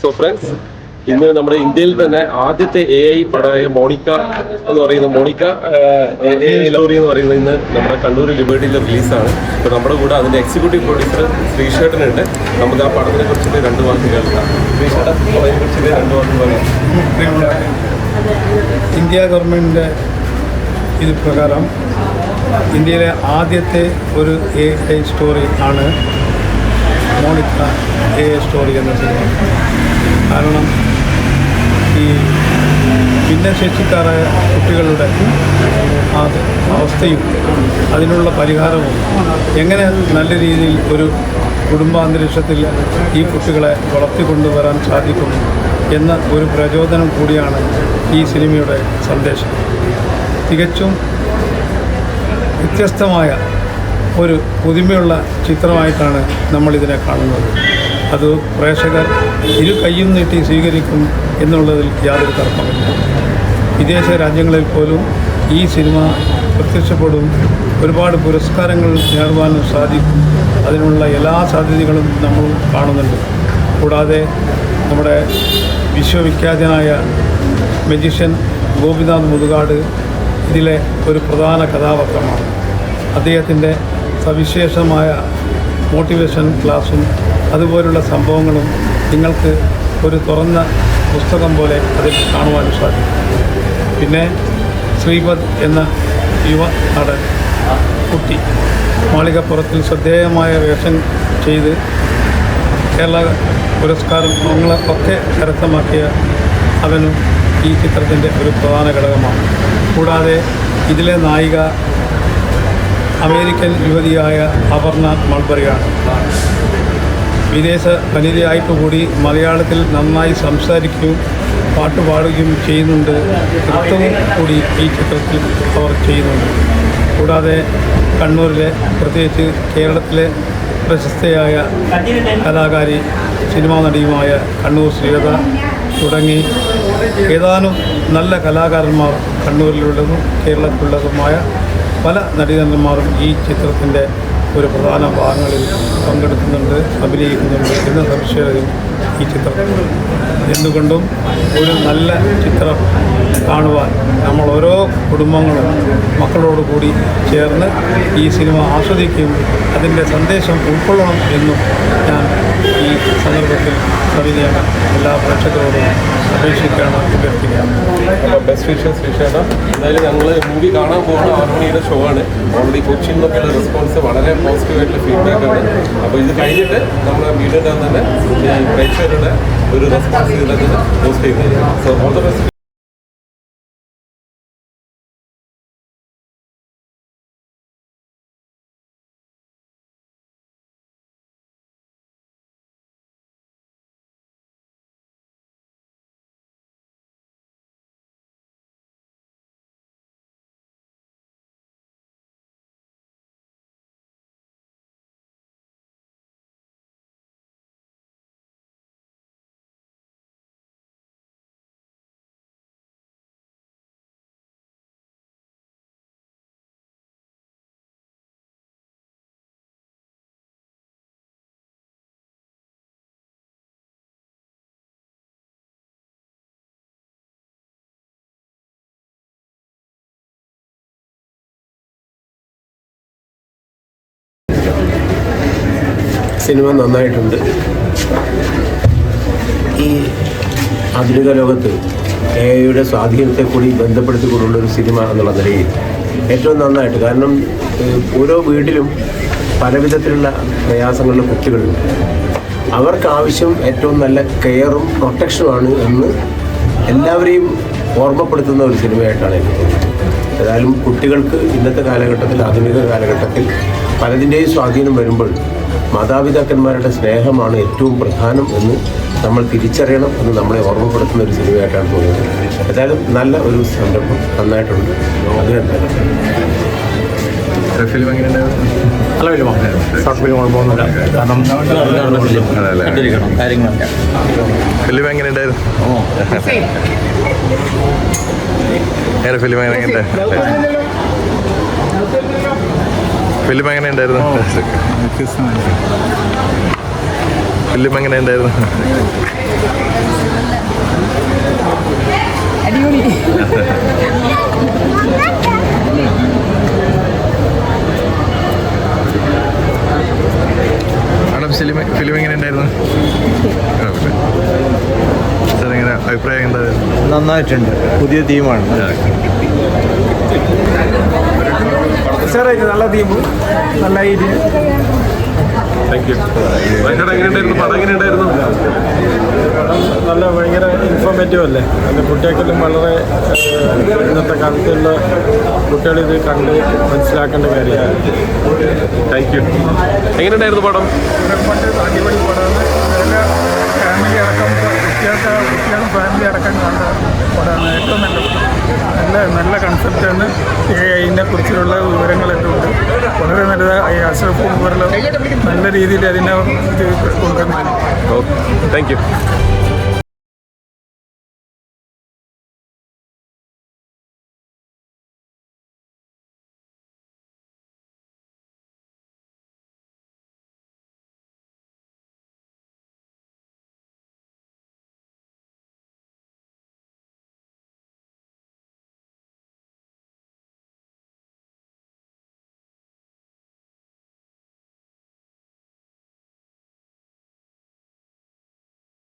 So friends ഇന്ന് നമ്മുടെ ഇന്ത്യയിൽ തന്നെ ആദ്യത്തെ എ ഐ പടമായ മോണിക്ക എന്ന് പറയുന്ന മോണിക്ക എ ഐ ലോറി എന്ന് പറയുന്നത് ഇന്ന് നമ്മുടെ കണ്ണൂർ ലിബർട്ടിയിൽ റിലീസാണ് അപ്പോൾ നമ്മുടെ കൂടെ അതിന്റെ എക്സിക്യൂട്ടീവ് പ്രൊഡ്യൂസർ ശ്രീഷേട്ടനുണ്ട് നമുക്ക് ആ പടത്തിനെ കുറിച്ചിട്ട് രണ്ട് വാക്ക് കേൾക്കാം. ഇന്ത്യ ഗവൺമെന്റിന്റെ ഇത് പ്രകാരം ഇന്ത്യയിലെ ആദ്യത്തെ ഒരു എ ഐ സ്റ്റോറി ആണ് മോണിക്ക എ സ്റ്റോറി എന്ന സിനിമ കാരണം ഈ ഭിന്നശേഷിക്കാരായ കുട്ടികളുടെ അവസ്ഥയും അതിനുള്ള പരിഹാരവും എങ്ങനെ നല്ല രീതിയിൽ ഒരു കുടുംബാന്തരീക്ഷത്തിൽ ഈ കുട്ടികളെ വളർത്തിക്കൊണ്ടുവരാൻ സാധിക്കും എന്ന ഒരു പ്രചോദനം കൂടിയാണ് ഈ സിനിമയുടെ സന്ദേശം. തികച്ചും വ്യത്യസ്തമായ ഒരു പുതുമയുള്ള ചിത്രമായിട്ടാണ് നമ്മളിതിനെ കാണുന്നത്. അത് പ്രേക്ഷകർ ഇരു കൈയും നീട്ടി സ്വീകരിക്കും എന്നുള്ളതിൽ യാതൊരു തർക്കമില്ല വിദേശ രാജ്യങ്ങളിൽ പോലും ഈ സിനിമ പ്രത്യക്ഷപ്പെടും. ഒരുപാട് പുരസ്കാരങ്ങൾ നേടുവാനും സാധിക്കും. അതിനുള്ള എല്ലാ സാധ്യതകളും നമ്മൾ കാണുന്നുണ്ട്. കൂടാതെ നമ്മുടെ വിശ്വവിഖ്യാതനായ മജീഷ്യൻ ഗോപിനാഥ് മുതുകാട് ഇതിലെ ഒരു പ്രധാന കഥാപാത്രമാണ്. അദ്ദേഹത്തിന്റെ സവിശേഷമായ മോട്ടിവേഷൻ ക്ലാസ്സും അതുപോലുള്ള സംഭവങ്ങളും നിങ്ങൾക്ക് ഒരു തുറന്ന പുസ്തകം പോലെ അതിൽ കാണുവാനും സാധിക്കും. പിന്നെ ശ്രീപദ് എന്ന യുവ നടൻ കുട്ടി മാളികപ്പുറത്തിൽ ശ്രദ്ധേയമായ വേഷം ചെയ്ത് കേരള പുരസ്കാരം ഒക്കെ കരസ്ഥമാക്കിയ അവനും ഈ ചിത്രത്തിന്റെ ഒരു പ്രധാന ഘടകമാണ്. കൂടാതെ ഇതിലെ നായിക അമേരിക്കൻ യുവതിയായ അപർണ മൾബറിയാണ്. വിദേശ വനിതയായിട്ട് കൂടി മലയാളത്തിൽ നന്നായി സംസാരിക്കുകയും പാട്ട് പാടുകയും ചെയ്യുന്നുണ്ട്. നൃത്തവും കൂടി ഈ ചിത്രത്തിൽ അവർ ചെയ്യുന്നുണ്ട്. കൂടാതെ കണ്ണൂരിലെ പ്രത്യേകിച്ച് കേരളത്തിലെ പ്രശസ്തയായ കലാകാരി സിനിമാ നടിയുമായ കണ്ണൂർ ശ്രീലത തുടങ്ങി ഏതാനും നല്ല കലാകാരന്മാർ കണ്ണൂരിലുള്ളതും കേരളത്തിലുള്ളതുമായ പല നടീനന്മാരും ഈ ചിത്രത്തിന്റെ ഒരു പ്രധാന ഭാഗങ്ങളിൽ പങ്കെടുക്കുന്നുണ്ട് അഭിനയിക്കുന്നുണ്ട് എന്ന സംശയം ഈ ചിത്രം. എന്തുകൊണ്ടും ഒരു നല്ല ചിത്രം. കാണുവാൻ നമ്മൾ ഓരോ കുടുംബങ്ങളും മക്കളോട് കൂടി ചേർന്ന് ഈ സിനിമ ആസ്വദിക്കുകയും അതിന്റെ സന്ദേശം ഉൾക്കൊള്ളണം എന്നും ഞാൻ ഈ സന്ദർഭത്തിൽ കവിതയാണ് എല്ലാ പ്രേക്ഷകരോടും അപേക്ഷിക്കുകയാണ് അഭ്യർത്ഥിക്കുകയാണ്. ബെസ്റ്റ് വിഷസ് ശ്രീശേട്ടൻ എന്തായാലും ഞങ്ങൾ മൂവി കാണാൻ പോകുന്ന ആറ് ഷോ ആണ്. ഓൾറെഡി കൊച്ചിയിൽ നിന്നൊക്കെയുള്ള റെസ്പോൺസ് വളരെ പോസിറ്റീവായിട്ടുള്ള ഫീഡ്ബാക്കാണ് അപ്പോൾ ഇത് കഴിഞ്ഞിട്ട് നമ്മൾ വീടിന്റെ തന്നെ പ്രേക്ഷകരുടെ ഒരു റെസ്പോൺസ് ഇതിനകത്ത് പോസ്റ്റ് ചെയ്യുന്നതായിരിക്കും so all the best cinema നന്നായിട്ടുണ്ട്. ഈ ആധുനിക ലോകത്ത് എ ഐയുടെ സ്വാധീനത്തെ കൂടി ബന്ധപ്പെടുത്തിക്കൊണ്ടുള്ള ഒരു സിനിമ എന്നുള്ള നിലയിൽ ഏറ്റവും നന്നായിട്ട്. കാരണം ഓരോ വീട്ടിലും പല വിധത്തിലുള്ള പ്രയാസങ്ങളുള്ള കുട്ടികളുണ്ട് അവർക്കാവശ്യം ഏറ്റവും നല്ല കെയറും പ്രൊട്ടക്ഷനുമാണ് എന്ന് എല്ലാവരെയും ഓർമ്മപ്പെടുത്തുന്ന ഒരു സിനിമയായിട്ടാണ് എനിക്ക് തോന്നുന്നത്. ഏതായാലും കുട്ടികൾക്ക് ഇന്നത്തെ കാലഘട്ടത്തിൽ ആധുനിക കാലഘട്ടത്തിൽ പലതിന്റെയും സ്വാധീനം വരുമ്പോൾ മാതാപിതാക്കന്മാരുടെ സ്നേഹമാണ് ഏറ്റവും പ്രധാനം എന്ന് നമ്മൾ തിരിച്ചറിയണം എന്ന് നമ്മളെ ഓർമ്മപ്പെടുത്തുന്ന ഒരു സിനിമയായിട്ടാണ് തോന്നുന്നത് ഏതായാലും നല്ല ഒരു സംരംഭം നന്നായിട്ടുണ്ട്. അഭിനന്ദനം ഫിലിം എങ്ങനെയുണ്ടായിരുന്നു നല്ല ഫിലിമാണ് ഷോർട്ട് ഫിലിം കുഴപ്പമൊന്നുമില്ല കാരണം കാര്യങ്ങളൊക്കെ. ഫിലിം എങ്ങനെയുണ്ടായിരുന്നു ഏറെ ഫിലിം എങ്ങനെയുണ്ട് ഫിലിം എങ്ങനെ ഉണ്ടായിരുന്നു? ഫിലിം എങ്ങനെ ഉണ്ടായിരുന്നു? അടിപൊളി. മാഡം ഫിലിം ഫിലിം എങ്ങനെ ഉണ്ടായിരുന്നു? സാർ എങ്ങനെ അഭിപ്രായം എന്തായിരുന്നു നന്നായിട്ടുണ്ട്. പുതിയ തീമാണ് സാറായിട്ട് നല്ല തീമും നല്ല ഐഡിയ. നല്ല ഭയങ്കര ഇൻഫോർമേറ്റീവ് അല്ലേ? അതിന്റെ കുട്ടികൾക്കെല്ലാം വളരെ ഇന്നത്തെ കാലത്തുള്ള കുട്ടികൾ ഇത് കണ്ട് മനസ്സിലാക്കേണ്ട കാര്യമാണ്. താങ്ക് യു എങ്ങനെയുണ്ടായിരുന്നു പടം? അടിപൊളി പടമാണ്. ഫാമിലി അടക്കം കുട്ടികൾക്ക് കുട്ടികളും ഫാമിലി അടക്കം കണ്ട പടമാണ് ഏറ്റവും നല്ല നല്ല നല്ല കൺസെപ്റ്റാണ് എ ഐനെ കുറിച്ചുള്ള വിവരങ്ങളെല്ലാം ഉണ്ട് വളരെ നല്ല ഈ അഷ്റഫ് പോലുള്ള നല്ല രീതിയിൽ അതിനെ ഓക്കെ താങ്ക് യു